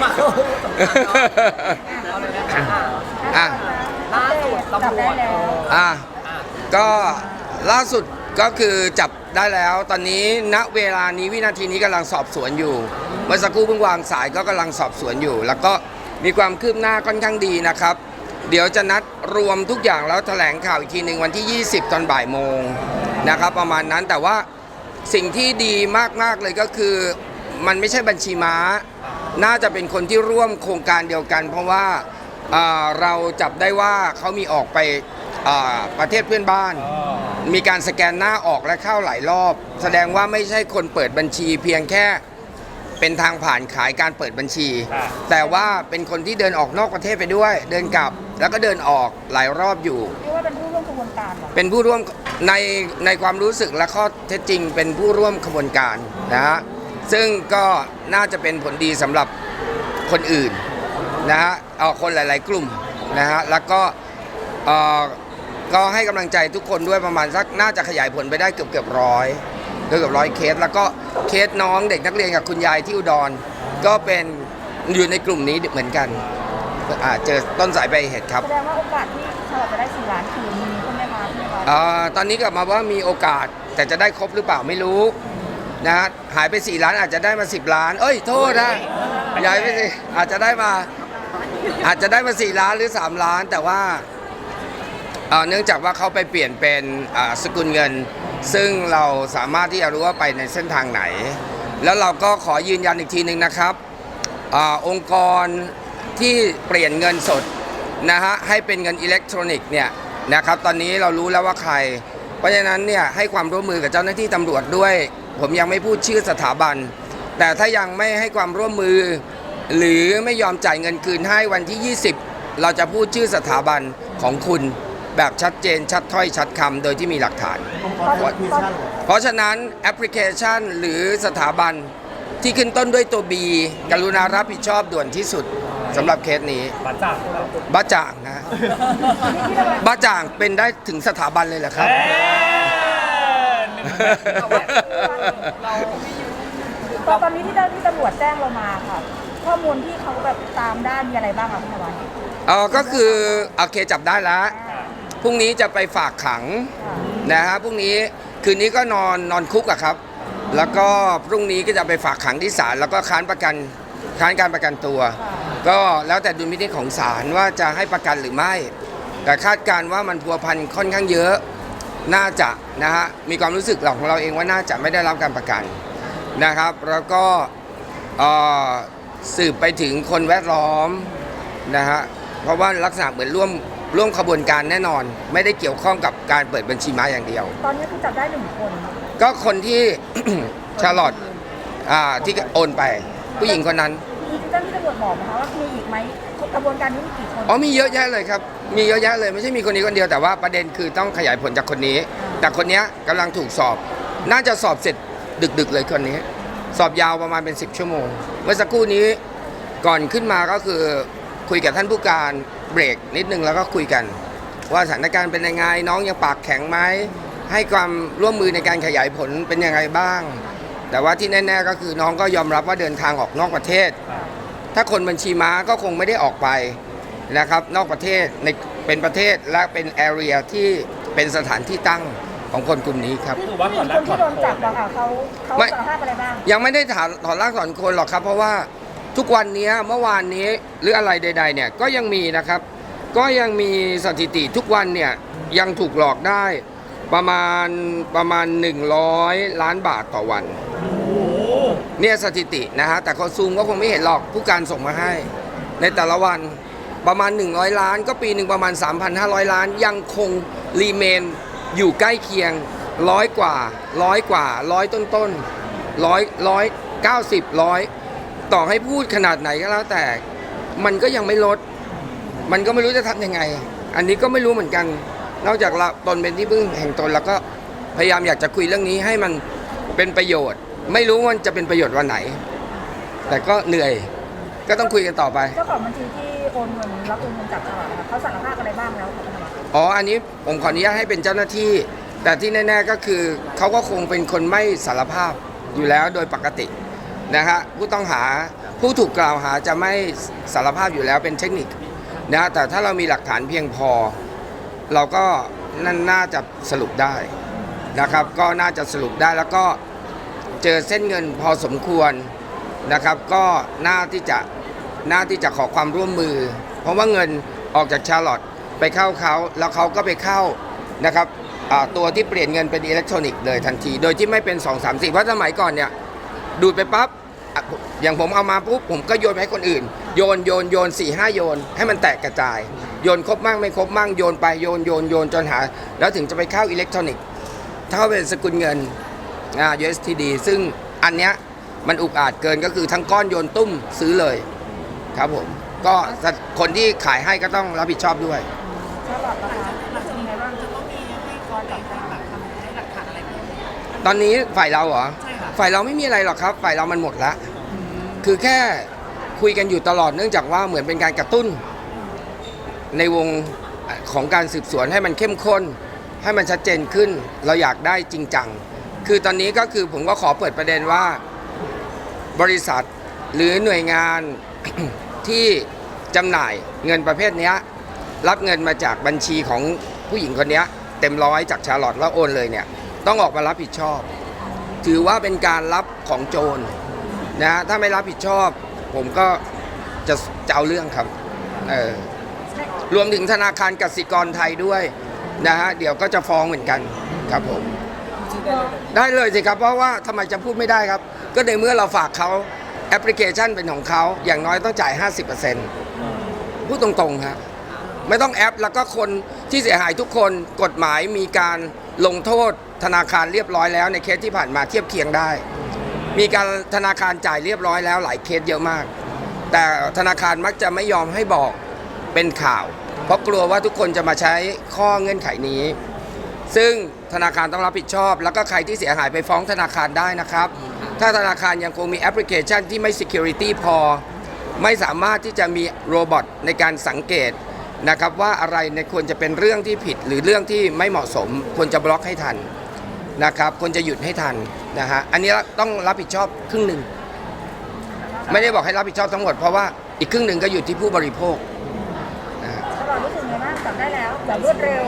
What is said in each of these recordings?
เมาอะล่าสุดตำรวจอะก็ล่าสุดก็คือจับได้แล้วตอนนี้ณเวลานี้วินาทีนี้กำลังสอบสวนอยู่ เมื่อสักครู่เพิ่งวางสายก็กำลังสอบสวนอยู่ แล้วก็มีความคืบหน้าค่อนข้างดีนะครับ เดี๋ยวจะนัดรวมทุกอย่างแล้วแถลงข่าวอีกทีหนึ่งวันที่ 20 ตอนบ่ายโมงนะครับ ประมาณนั้นแต่ว่าสิ่งที่ดีมากๆเลยก็คือ มันไม่ใช่บัญชีม้า น่าจะเป็นคนที่ร่วมโครงการเดียวกัน เพราะว่าอ่าเราจับได้ว่าเขามีออกไปอ่าประเทศเพื่อนบ้าน มีการสแกนหน้าออกและเข้าหลายรอบ แสดงว่าไม่ใช่คนเปิดบัญชี เพียงแค่เป็นทางผ่านขายการเปิดบัญชีอ่าแต่ว่าเป็นคนที่เดินออกนอกประเทศไปด้วย เดินกลับแล้วก็เดินออกหลายรอบอยู่เรียกว่าเป็นผู้ร่วมกระบวนการเหรอเป็นผู้ร่วมในในความรู้สึกและข้อเท็จจริง เป็นผู้ร่วมขบวนการนะฮะ ซึ่งก็น่าจะเป็นผลดีสำหรับคนอื่นนะฮะเอาคนหลาย ๆ กลุ่มนะฮะแล้วก็เอ่อก็ให้กำลังใจทุกคนด้วยประมาณสักน่าจะขยายผลไปได้เกือบเกือบร้อยเกือบเกือบร้อยเคส แล้วก็เคสน้องเด็กนักเรียนกับคุณยายที่อุดร ก็เป็นอยู่ในกลุ่มนี้เหมือนกันอ่าเจอต้นสายไปลายเหตุครับแสดงว่าโอกาสที่ชาวจะได้สี่ล้านคืนมีใช่ไหมคะพี่วัดเอ่อตอนนี้กลับมาว่ามีโอกาสแต่จะได้ครบหรือเปล่าไม่รู้ นะฮะหายไป 4 ล้านอาจจะได้มา 10 ล้าน เอ้ยโทษนะย้ายไปสิอาจจะได้มาอาจจะได้มา 4 ล้านหรือ 3 ล้าน แต่ว่าเอ่อเนื่องจากว่าเขาไปเปลี่ยนเป็นอ่าสกุลเงิน ซึ่งเราสามารถที่จะรู้ว่าไปในเส้นทางไหน แล้วเราก็ขอยืนยันอีกทีหนึ่งนะครับอาองค์กรที่เปลี่ยนเงินสดนะฮะให้เป็นเงินอิเล็กทรอนิกส์เนี่ยนะครับตอนนี้เรารู้แล้วว่าใคร เพราะฉะนั้นเนี่ยให้ความร่วมมือกับเจ้าหน้าที่ตำรวจด้วย ผมยังไม่พูดชื่อสถาบัน แต่ถ้ายังไม่ให้ความร่วมมือ หรือไม่ยอมจ่ายเงินคืนให้วันที่ 20 เราจะพูดชื่อสถาบันของคุณแบบชัดเจนชัดถ้อยชัดคำโดยที่มีหลักฐานตอนตอนเพราะฉะนั้นแอปพลิเคชันหรือสถาบันที่ขึ้นต้นด้วยตัว B กรุณารับผิดชอบด่วนที่สุด สำหรับเคสนี้บัตรจ่างหรือเปล่าบ้าจ่างนะฮะบ้าจ่างเป็นได้ถึงสถาบันเลยเหรอครับเอ้ยหนึ่งแบบเราตอนตอนนี้ที่เจ้าหน้าที่ตำรวจแจ้งเรามาค่ะ ข้อมูลที่เขาแบบตามได้มีอะไรบ้างคะพี่วัดเออก็คือโอเคจับได้แล้วพรุ่งนี้จะไปฝากขังนะฮะพรุ่งนี้คืนนี้ก็นอนนอนคุกอะครับ แล้วก็พรุ่งนี้ก็จะไปฝากขังที่ศาลแล้วก็ค้านประกันค้านการประกันตัว ก็แล้วแต่ดุลพินิจของศาลว่าจะให้ประกันหรือไม่ แต่คาดการณ์ว่ามันพัวพันค่อนข้างเยอะน่าจะนะฮะมีความรู้สึกของเราเองว่าน่าจะไม่ได้รับการประกันนะครับ แล้วก็เอ่อสืบไปถึงคนแวดล้อมนะฮะเพราะว่าลักษณะเหมือนร่วมร่วมขบวนการแน่นอน ไม่ได้เกี่ยวข้องกับการเปิดบัญชีม้าอย่างเดียว ตอนนี้คือจับได้หนึ่งคน ก็คนที่ชาลอตอ่าที่โอนไป ผู้หญิงคนนั้น มีเจ้าหน้าที่ตำรวจบอกไหมคะว่ามีอีกไหมกระบวนการนี้มีกี่คนอ๋อมีเยอะแยะเลยครับ มีเยอะแยะเลยไม่ใช่มีคนนี้คนเดียวแต่ว่าประเด็นคือต้องขยายผลจากคนนี้ แต่คนเนี้ยกำลังถูกสอบ น่าจะสอบเสร็จดึกๆเลยคนนี้ สอบยาวประมาณเป็น 10 ชั่วโมง เมื่อสักครู่นี้ก่อนขึ้นมาก็คือคุยกับท่านผู้การเบรกนิดนึงแล้วก็คุยกัน ว่าสถานการณ์เป็นยังไงน้องยังปากแข็งไหมให้ความร่วมมือในการขยายผลเป็นยังไงบ้าง แต่ว่าที่แน่ ๆ ก็คือน้องก็ยอมรับว่าเดินทางออกนอกประเทศ ถ้าคนบัญชีม้าก็คงไม่ได้ออกไปนะครับ นอกประเทศในเป็นประเทศและเป็นแอเรียที่เป็นสถานที่ตั้งของคนกลุ่มนี้ครับ คือว่าผู้หก่ญิอนงแรคนกก่อนที่โดนจับอะค่ะเขาเขาไม่ สารภาพอะไรบ้าง ยังไม่ได้ถามถอนรากถอนโคนหรอกครับ เพราะว่าทุกวันนี้เมื่อวานนี้หรืออะไรใด ๆ เนี่ยก็ยังมีนะครับ ก็ยังมีสถิติทุกวันเนี่ยยังถูกหลอกได้ ประมาณประมาณ 100 ล้านบาทต่อวัน เนี่ยสถิตินะฮะ แต่คนซูมก็คงไม่เห็นหรอกผู้การส่งมาให้ ในแต่ละวันประมาณ 100 ล้าน ก็ปีหนึ่งประมาณ 3,500 ล้าน ยังคงรีเมนอยู่ใกล้เคียงร้อยกว่าร้อยกว่าร้อยต้นต้นร้อยร้อยเก้าสิบร้อยต่อให้พูดขนาดไหนก็แล้วแต่ มันก็ยังไม่ลด มันก็ไม่รู้จะทำยังไง อันนี้ก็ไม่รู้เหมือนกัน นอกจากเราตนเป็นที่พึ่งแห่งตนแล้วก็พยายามอยากจะคุยเรื่องนี้ให้มันเป็นประโยชน์ ไม่รู้ว่ามันจะเป็นประโยชน์วันไหน แต่ก็เหนื่อยก็ต้องคุยกันต่อไป เจ้าของบัญชีที่โอนเงินรับโอนเงินจากตลาดนะคะเขาสารภาพอะไรบ้างแล้วคะพี่วัดอ๋อ อันนี้ผมขออนุญาตให้เป็นเจ้าหน้าที่ แต่ที่แน่ๆก็คือเขาก็คงเป็นคนไม่สารภาพอยู่แล้วโดยปกตินะฮะผู้ต้องหาผู้ถูกกล่าวหาจะไม่สารภาพอยู่แล้วเป็นเทคนิคนะแต่ถ้าเรามีหลักฐานเพียงพอ เราก็นั่นน่าจะสรุปได้นะครับ ก็น่าจะสรุปได้แล้วก็เจอเส้นเงินพอสมควรนะครับ ก็น่าที่จะน่าที่จะขอความร่วมมือ เพราะว่าเงินออกจากชาร์ลอตไปเข้าเขาแล้วเขาก็ไปเข้านะครับตัวที่เปลี่ยนเงินเป็นอิเล็กทรอนิกส์เลยทันที โดยที่ไม่เป็น 2 3 4เพราะสมัยก่อนเนี่ยดูดไปปั๊บอย่างผมเอามาปุ๊บผมก็โยนไปให้คนอื่น โยนโยนโยนสี่ห้าโยนให้มันแตกกระจาย โยนครบมั่งไม่ครบมั่งโยนไปโยนโยนโยนจนหา แล้วถึงจะไปเข้าอิเล็กทรอนิกส์ถ้าเป็นสกุลเงินอ่า USTD ซึ่งอันเนี้ยมันอุกอาจเกินก็คือทั้งก้อนโยนตุ้มซื้อเลยครับผมก็คนที่ขายให้ก็ต้องรับผิดชอบด้วยชาลอตนะคะรู้สึกยังไงบ้างจะต้องมีให้กรกับให้แบบทำให้หลักฐานอะไรเพิ่มตอนนี้ฝ่ายเราเหรอใช่ค่ะฝ่ายเราไม่มีอะไรหรอกครับ ฝ่ายเรามันหมดละ คือแค่คุยกันอยู่ตลอดเนื่องจากว่าเหมือนเป็นการกระตุ้น ในวงของการสืบสวนให้มันเข้มข้น ให้มันชัดเจนขึ้น เราอยากได้จริงจัง คือตอนนี้ก็คือผมก็ขอเปิดประเด็นว่าบริษัทหรือหน่วยงานที่จำหน่ายเงินประเภทนี้รับเงินมาจากบัญชีของผู้หญิงคนนี้เต็มร้อยจากชาลอตแล้วโอนเลยเนี่ยต้องออกมารับผิดชอบ ถือว่าเป็นการรับของโจรนะฮะถ้าไม่รับผิดชอบ ผมก็จะจะเอาเรื่องครับเออ รวมถึงธนาคารกสิกรไทยด้วยนะฮะเดี๋ยวก็จะฟ้องเหมือนกันครับผม ได้เลยสิครับเพราะว่าทำไมจะพูดไม่ได้ครับ ก็ในเมื่อเราฝากเขาแอปพลิเคชันเป็นของเขาอย่างน้อยต้องจ่าย 50%พูดตรงๆครับไม่ต้องแอปแล้วก็คนที่เสียหายทุกคนกฎหมายมีการลงโทษธนาคารเรียบร้อยแล้ว ในเคสที่ผ่านมาเทียบเคียงได้ มีการธนาคารจ่ายเรียบร้อยแล้วหลายเคสเยอะมาก แต่ธนาคารมักจะไม่ยอมให้บอก เป็นข่าว เพราะกลัวว่าทุกคนจะมาใช้ข้อเงื่อนไขนี้ ซึ่งธนาคารต้องรับผิดชอบ แล้วก็ใครที่เสียหายไปฟ้องธนาคารได้นะครับ ถ้าธนาคารยังคงมีแอปพลิเคชันที่ไม่ Security พอ ไม่สามารถที่จะมีโรบอทในการสังเกตนะครับว่าอะไรในยควรจะเป็นเรื่องที่ผิดหรือเรื่องที่ไม่เหมาะสม ควรจะบล็อกให้ทันนะครับควรจะหยุดให้ทันนะฮะอันนี้ต้องรับผิดชอบครึ่งหนึ่ง ไม่ได้บอกให้รับผิดชอบทั้งหมดเพราะว่าอีกครึ่งหนึ่งก็อยู่ที่ผู้บริโภคนะฮะ ชาลอตรู้สึกยัง ไงบ้างจับได้แล้วแบบรวดเร็ว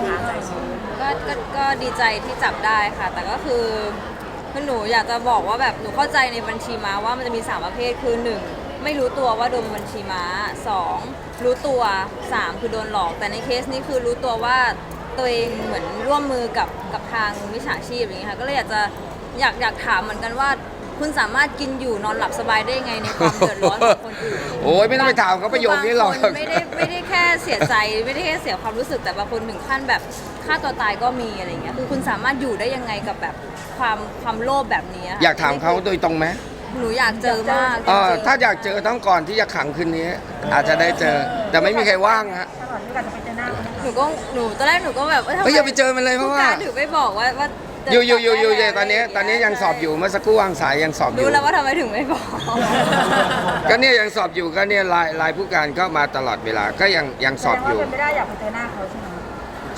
ก็ก็ก็ดีใจที่จับได้ค่ะ แต่ก็คือคือหนูอยากจะบอกว่าแบบหนูเข้าใจในบัญชีม้าว่ามันจะมี 3 ประเภทคือ 1 ไม่รู้ตัวว่าโดนบัญชีม้า 2 รู้ตัว 3 คือโดนหลอก แต่ในเคสนี้คือรู้ตัวว่าตัวเองเหมือนร่วมมือกับกับทางมิจฉาชีพอย่างเงี้ยค่ะก็เลยอยากจะอยากอยากถามเหมือนกันว่า คุณสามารถกินอยู่นอนหลับสบายได้ยังไงในความเดือดร้อนของคนอื่นโอ้ยไม่ต้องไปถามเขาประโยคนี้หรอกบางคนไม่ได้ไม่ได้แค่เสียใจไม่ได้แค่เสียความรู้สึกแต่บางคนถึงขั้นแบบฆ่าตัวตายก็มีอะไรอย่างเงี้ยคือคุณสามารถอยู่ได้ยังไงกับแบบความความโลภแบบนี้ค่ะอยากถามเขาโดยตรงไหมหนูอยากเจอมากเออจริงๆถ้าอยากเจอต้องก่อนที่จะขังคืนนี้ อาจจะได้เจอแต่ไม่มีใครว่างฮะชาลอตด้วยกันจะไปเจอหน้าเขาไหมหนูก็หนูตอนแรกหนูก็แบบว่าทำเฮ้ยอย่าไปเจอมันเลยเพผู้ราะว่าการถึงไม่บอกว่าว่าเจ อยู่อยู่อยู่อยู่จับได้ตอนนี้แล้วตอนนี้ยังสอบอยู่เมื่อสักครู่วางสายยังสอบอยู่ รู้แล้วว่าทำไมถึงไม่บอก ก็เนี่ยยังสอบอยู่ก็เนี่ยไลน์ไลน์ผู้การก็มาตลอดเวลาก็ยังยังสอบอยู่แสดงว่าเป็นไม่ได้อยากไปเจอหน้าเขาใช่ไหม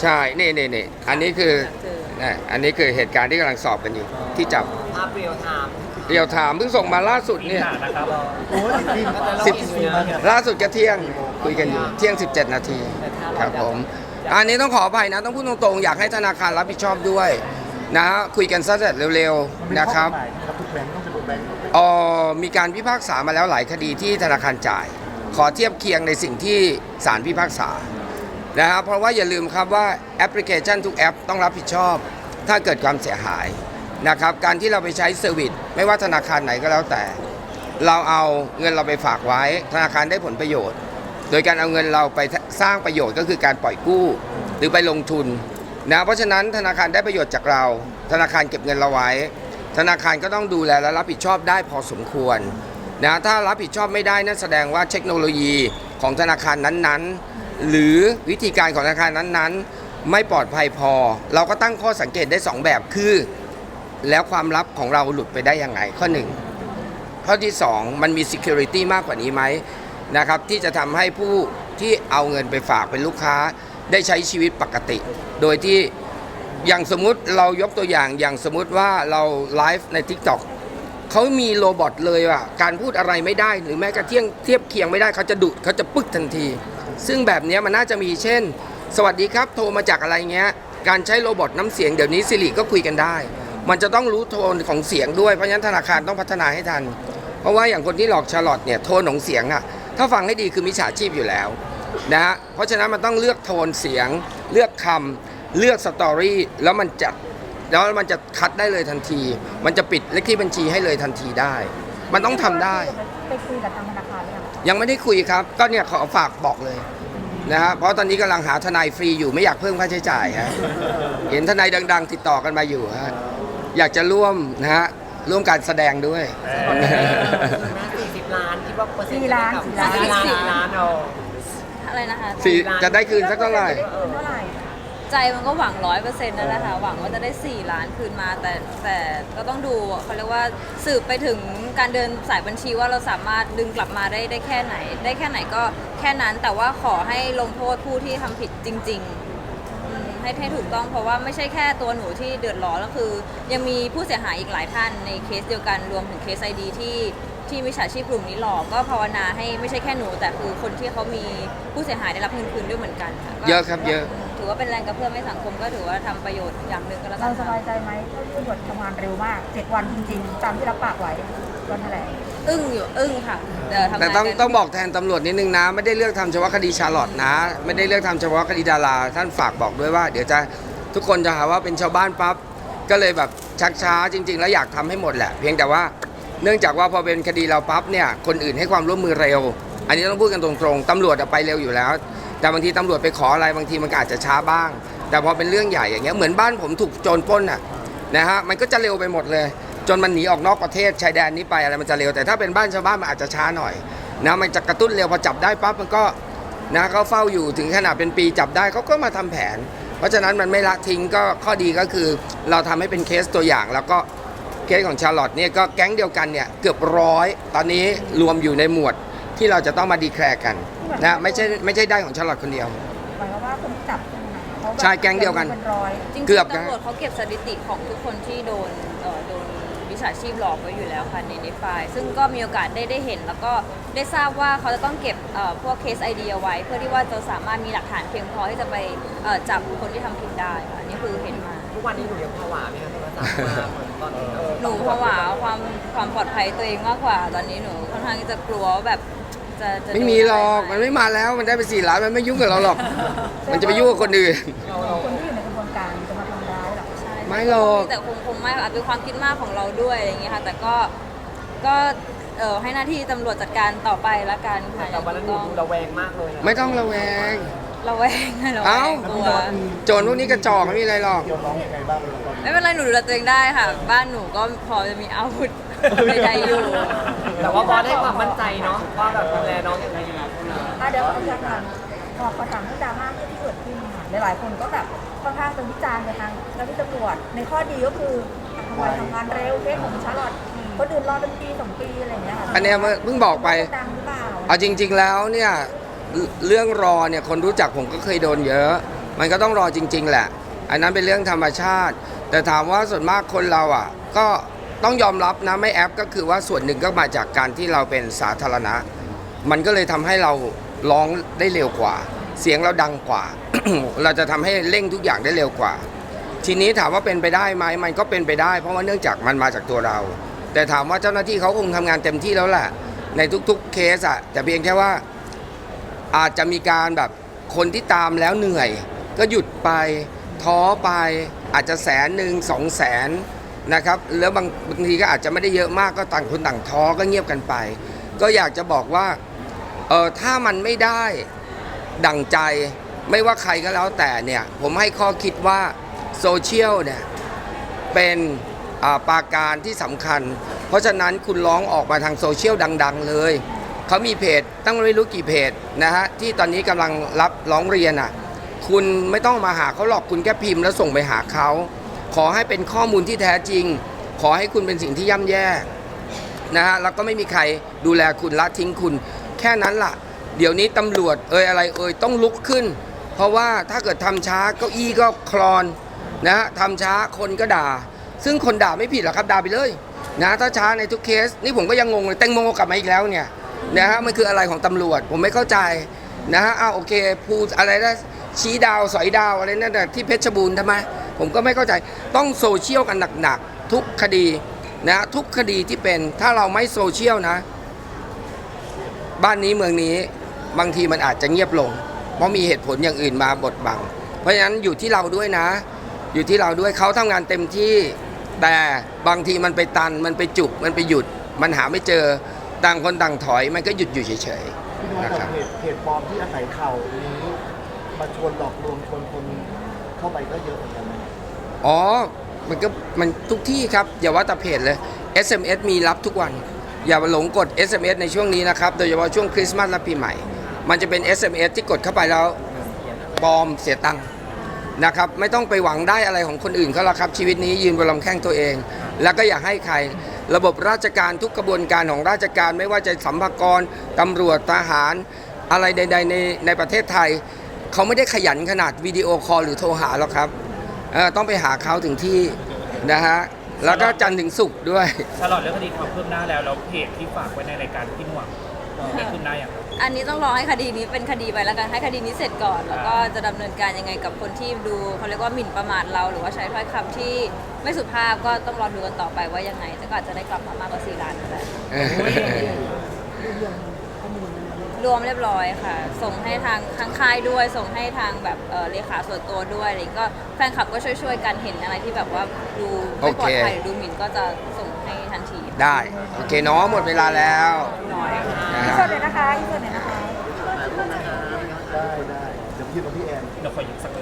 ใช่นี่นี่นี่อันนี้คือเจอนี่อันนี้คือเหตุการณ์ที่กำลังสอบกันอยู่ที่จับภาพเรียลไทม์เดี๋ยวถามเพิ่งส่งมาล่าสุดเนี่ยหนานะครับโอ้ยจริงสิบฟิล์มมาเนี่ยล่าสุดก็เที่ยงคุยกันอยู่เที่ยง 17 นาทีครับผม อันนี้ต้องขออภัยนะต้องพูดตรงๆอยากให้ธนาคารรับผิดชอบด้วย นะคุยกันซะเสร็จเร็วๆนะครับมีข้อกฎหมายนะครับทุกแบงค์ต้องเป็นแบงค์เออมีการพิพากษามาแล้วหลายคดีที่ธนาคารจ่าย ขอเทียบเคียงในสิ่งที่ศาลพิพากษานะครับเพราะว่าอย่าลืมครับว่าแอปพลิเคชันทุกแอปต้องรับผิดชอบ ถ้าเกิดความเสียหายนะครับการที่เราไปใช้เซอร์วิสไม่ว่าธนาคารไหนก็แล้วแต่ เราเอาเงินเราไปฝากไว้ ธนาคารได้ผลประโยชน์ โดยการเอาเงินเราไปสร้างประโยชน์ก็คือการปล่อยกู้ หรือไปลงทุน นะเพราะฉะนั้นธนาคารได้ประโยชน์จากเรา ธนาคารเก็บเงินเราไว้ ธนาคารก็ต้องดูแลและรับผิดชอบได้พอสมควรนะถ้ารับผิดชอบไม่ได้นั่นแสดงว่าเทคโนโลยีของธนาคารนั้นๆ หรือวิธีการของธนาคารนั้นๆ ไม่ปลอดภัยพอ เราก็ตั้งข้อสังเกตได้สองแบบคือ แล้วความลับของเราหลุดไปได้ยังไงข้อหนึ่งข้อที่ 2 มันมี Security มากกว่านี้ไหมนะครับที่จะทำให้ผู้ที่เอาเงินไปฝากเป็นลูกค้า ได้ใช้ชีวิตปกติ โดยที่อย่างสมมุติเรายกตัวอย่างอย่างสมมุติว่าเราไลฟ์ใน TikTok เขามีโรบอทเลยอะการพูดอะไรไม่ได้หรือแม้กระทียงเทียบเคียงไม่ได้เขาจะดุเขาจะปึ๊กทันที ซึ่งแบบนี้มันน่าจะมีเช่น สวัสดีครับ โทรมาจากอะไรเงี้ย การใช้โรบอทน้ำเสียงเดี๋ยวนี้สิริก็คุยกันได้ มันจะต้องรู้โทนของเสียงด้วยเพราะฉะนั้นธนาคารต้องพัฒนาให้ทัน เพราะว่าอย่างคนที่หลอกชาร์ลอตเนี่ยโทนของเสียงอะถ้าฟังให้ดีคือมิจฉาชีพอยู่แล้ว นะฮะเพราะฉะนั้นมันต้องเลือกโทนเสียง เลือกคำเลือกสตอรี่แล้วมันจะแล้วมันจะคัดได้เลยทันที มันจะปิดเลขที่บัญชีให้เลยทันทีได้ มันต้องทำได้ ไปคุยกับทางธนาคารหรือยังคะยังไม่ได้คุยครับ ก็เนี่ยขอฝากบอกเลยนะฮะเพราะตอนนี้กำลังหาทนายฟรีอยู่ไม่อยากเพิ่มค่าใช้จ่ายฮะเห็นทนายดัง ๆ ติดต่อกันมาอยู่ฮะอยากจะร่วมนะฮะร่วมการแสดงด้วย แม่สี่สิบล้านคิดว่าเปอร์เซ็นต์สี่ล้านจะได้สี่กลับล้าน สี่ล้านเอา อะไรนะคะสี่จะได้คืนสักเท่าไหร่ จะด้คืนเท่าไหร่ ใจมันก็หวังร้อยเปอร์เซ็นต์นั่นแหละค่ะหวังว่าจะได้ 4 ล้านคืนมา แต่แต่ก็ต้องดูเขาเรียกว่าสืบไปถึงการเดินสายบัญชีว่าเราสามารถดึงกลับมาได้ได้แค่ไหน ได้แค่ไหนก็แค่นั้นแต่ว่าขอให้ลงโทษผู้ที่ทำผิดจริง ๆอืมให้ให้ถูกต้องเพราะว่าไม่ใช่แค่ตัวหนูที่เดือดร้อนแล้วคือ ยังมีผู้เสียหายอีกหลายท่านในเคสเดียวกันรวมถึงเคสไอดีที่ ที่มิจฉาชีพกลุ่มนี้หลอกก็ภาวนาให้ไม่ใช่แค่หนู แต่คือคนที่เขามีผู้เสียหายได้รับเงินคืนด้วยเหมือนกันค่ะก็เยอะครับเยอะ ถือว่าเป็นแรงกระเพื่อมให้สังคมก็ถือว่าทำประโยชน์อย่างหนึ่งก็แล้วกัเรานสบายใจไหมที่ตำรวจทำงานเร็วมากเจ็ดวันจริงๆ ตามที่รับปากไว้วันแถลงอึ้งอยู่อึ้งค่ะเดี๋ยวทำแต่งานต้องกัน ต้องบอกแทนตำรวจนิดนึงนะ ไม่ได้เลือกทำเฉพาะคดีชาร์ลอตนะ ไม่ได้เลือกทำเฉพาะคดีดารา ท่านฝากบอกด้วยว่า เดี๋ยวจะทุกคนจะหาว่าเป็นชาวบ้านปั๊บก็เลยแบบชักช้าจริง ๆ แล้วอยากทำให้หมดแหละ เพียงแต่ว่า เนื่องจากว่าพอเป็นคดีเราปั๊บเนี่ยคนอื่นให้ความร่วมมือเร็ว อันนี้ต้องพูดกันตรงๆตำรวจอะไปเร็วอยู่แล้ว แต่บางทีตำรวจไปขออะไรบางทีมันก็อาจจะช้าบ้าง แต่พอเป็นเรื่องใหญ่อย่างเงี้ยเหมือนบ้านผมถูกโจรปล้นอะนะฮะมันก็จะเร็วไปหมดเลย จนมันหนีออกนอกประเทศชายแดนนี้ไปอะไรมันจะเร็วแต่ถ้าเป็นบ้านชาวบ้านมันอาจจะช้าหน่อยนะมันจะกระตุ้นเร็วพอจับได้ปั๊บมันก็นะเขาเฝ้าอยู่ถึงขนาดเป็นปีจับได้เขาก็มาทำแผน เพราะฉะนั้นมันไม่ละทิ้งก็ข้อดีก็คือ เราทำให้เป็นเคสตัวอย่างแล้วก็ เคสของชาร์ลอตเนี่ยก็แก๊งเดียวกันเนี่ยเกือบร้อยตอนนี้รวมอยู่ในหมวดที่เราจะต้องมาดีแคลร์กันนะไม่ใช่ไม่ใช่ได้ของชาร์ลอตคนเดียว หมายความว่าคนที่จับใช่ไหมคะเขาบบใช่แก๊งเดียวกันเป็นร้อย จริงๆเกือบนะ ตำรวจเขาเก็บสถิติของทุกคนที่โดนเอ่อโดนวิชาชีพหลอกไว้อยู่แล้วค่ะในในไฟล์ซึ่งก็มีโอกาสได้ได้เห็น แล้วก็ได้ทราบว่าเขาจะต้องเก็บเอ่อพวกเคสไอเดียไว้ เพื่อที่ว่าจะสามารถมีหลักฐานเพียงพอที่จะไปเอ่อจับคนที่ทำผิดได้ค่ะอันนี่คือเห็นมา ทุกวันนี้หนูยังผวาไหมคะโทรศัพท์มาเหมือน ตอนเออหนูผวาความความปลอดภัยตัวเองมากกว่า ตอนนี้หนูค่อนข้างที่จะกลัวว่าแบบจะจะโดนไม่มีหรอกะมันไไหไม่มาแล้วมันได้ไปสี่ล้านมันไม่ยุ่งกับเราหรอก มันจะไปยุ่งกับคนอื่น คนที่อยู่ในกระบวนการจะมาทำร้ายเหรอใช่ไม่หรอก แต่คงคงไม่อาจเป็นความคิดมากของเราด้วยอะไรอย่างเงี้ยค่ะ แต่ก็ก็เออให้หน้าที่ตำรวจจัดการต่อไปละกันค่ะแต่วันนั้นหนูต้องดูระแวงมากเลยนะไม่ต้องระแวง ระแวงระแวเอ้างกลัว โจรพวกนี้กระจอกไม่มีอะไรหรอก เกี่ยวน้องยังไงบ้างตอนนี้ไม่เป็นไรหนูดูแลตัวเองได้ค่ะ บ้านหนูก็พอจะมีอาวุธใดๆอยู่ แต่ว่าบอสให้ความมั่นใจเนาะว่าแบบดูแลน้องอย่างไรอยู่อะเดี๋ยวขอถามพอขอถามเรื่องดราม่าที่เกิดขึ้นค่ะหลายๆ คนก็แบบค่อนข้างจะวิจารณ์ไปทางเจ้าหน้าที่ตำรวจในข้อดีก็คืออะทำไมทำงานเร็วเคสของชาร์ลอตคนอื่นรอเป็นปีสองปีอะไรอย่างเงี้ยค่ะอันเนี้ยเพิ่งบอกไป ดังหรือเปล่าเอาจริง ๆ แล้วเนี่ย เรื่องรอเนี่ยคนรู้จักผมก็เคยโดนเยอะ มันก็ต้องรอจริง ๆ แหละ อันนั้นเป็นเรื่องธรรมชาติ แต่ถามว่าส่วนมากคนเราอะ ก็ต้องยอมรับนะไม่แอปก็คือว่าส่วนหนึ่งก็มาจากการที่เราเป็นสาธารณะ มันก็เลยทำให้เราร้องได้เร็วกว่า เสียงเราดังกว่า เราจะทำให้เร่งทุกอย่างได้เร็วกว่า ทีนี้ถามว่าเป็นไปได้ไหมมันก็เป็นไปได้ เพราะว่าเนื่องจากมันมาจากตัวเรา แต่ถามว่าเจ้าหน้าที่เขาคงทำงานเต็มที่แล้วแหละในทุกๆเคสอะแต่เพียงแค่ว่า อาจจะมีการแบบคนที่ตามแล้วเหนื่อย ก็หยุดไปท้อไปอาจจะแสนหนึ่งสองแสนนะครับแล้วบางบางทีก็อาจจะไม่ได้เยอะมากก็ต่างคนต่างท้อก็เงียบกันไป ก็อยากจะบอกว่าเออถ้ามันไม่ได้ดั่งใจไม่ว่าใครก็แล้วแต่เนี่ยผมให้ข้อคิดว่าโซเชียลเนี่ยเป็นอ่าปาการที่สำคัญ เพราะฉะนั้นคุณร้องออกมาทางโซเชียลดัง ๆ เลย เขามีเพจตั้งไม่รู้กี่เพจนะฮะที่ตอนนี้กำลังรับร้องเรียนอะคุณไม่ต้องมาหาเขาหรอกคุณแค่พิมพ์แล้วส่งไปหาเขาขอให้เป็นข้อมูลที่แท้จริง ขอให้คุณเป็นสิ่งที่ย่ำแย่นะฮะแล้วก็ไม่มีใครดูแลคุณละทิ้งคุณ แค่นั้นล่ะ เดี๋ยวนี้ตำรวจเอ่ยอะไรเอ่ยต้องลุกขึ้น เพราะว่าถ้าเกิดทำช้าเก้าอี้ก็คลอนนะฮะทำช้าคนก็ด่า ซึ่งคนด่าไม่ผิดหรอกครับด่าไปเลยนะถ้าช้าในทุกเคส นี่ผมก็ยังงงเลยแตงโมกลับมาอีกแล้วเนี่ย นะฮะมันคืออะไรของตำรวจ ผมไม่เข้าใจนะฮะอ้าวโอเคพูดอะไรนะชี้ดาวสอยดาวอะไรนั่นน่ะที่เพชรบูรณ์ทำไมผมก็ไม่เข้าใจต้องโซเชียลกันหนักๆทุกคดีนะทุกคดีที่เป็นถ้าเราไม่โซเชียลนะ บ้านนี้เมืองนี้บางทีมันอาจจะเงียบลง เพราะมีเหตุผลอย่างอื่นมาบดบัง เพราะฉะนั้นอยู่ที่เราด้วยนะ อยู่ที่เราด้วยเขาทำงานเต็มที่ แต่บางทีมันไปตันมันไปจุกมันไปหยุด มันหาไม่เจอ ต่างคนต่างถอยมันก็หยุดอยู่เฉยพี่น้อยนะบอครักบเพจเพจปลอมที่อาศัยข่าวนี้มาชวนหลอกลวงชวนคนเข้าไปก็เยอะเหมือนกันนะๆอ๋อ มันก็มันทุกที่ครับ อย่าว่าแต่เพจเลย SMS มีรับทุกวัน อย่าหลงกด SMS ในช่วงนี้นะครับ โดยเฉพาะช่วงคริสต์มาสและปีใหม่ มันจะเป็น SMS ที่กดเข้าไปแล้วปลอมเสียตังค์นะครับ ไม่ต้องไปหวังได้อะไรของคนอื่นเขาละครับ ชีวิตนี้ยืนบนลำแข้งตัวเอง แล้วก็อย่าให้ใคร ระบบราชการทุกกระบวนการของราชการไม่ว่าจะสัมภากรตำรวจทหารอะไรใด ๆ ในในประเทศไทย เขาไม่ได้ขยันขนาดวิดีโอคอลหรือโทรหาหรอกครับเออต้องไปหาเขาถึงที่นะฮะแล้วก็จันทร์ถึงศุกร์ด้วยตลอดเรื่องคดีความคืบหน้าแล้วแล้วเพจที่ฝากไว้ในรายการพี่หน่วงมีคืบหน้าอย่างไร อันนี้ต้องรอให้คดีนี้เป็นคดีไปแล้วกันให้คดีนี้เสร็จก่อน แล้วก็จะดำเนินการยังไงกับคนที่ดูเขาเรียกว่าหมิ่นประมาทเรา หรือว่าใช้ถ้อยคำที่ไม่สุภาพก็ต้องรอดูกันต่อไปว่ายังไงแต่ก็อาจจะได้กลับมามากกว่าสี่ล้านก็ได้รวมเรียบร้อยค่ะ ส่งให้ทางทางค่ายด้วย ส่งให้ทางแบบเอ่อเลขาส่วนตัวด้วยอะไรก็แฟนคลับก็ช่วยๆกันเห็นอะไรที่แบบว่าดูไม่ปลอดภัยหรือดูหมิ่นก็จะส่งให้ทันที ได้ โอเคเนาะหมดเวลาแล้ว นะอีกฮะส่วนหนึ่งนะคะอีกส่วนหนึ่งนะคะ ได้ได้เดี๋ยวพี่กับพี่แอน เดี๋ยวขอหยิบสักล้านมามาพี่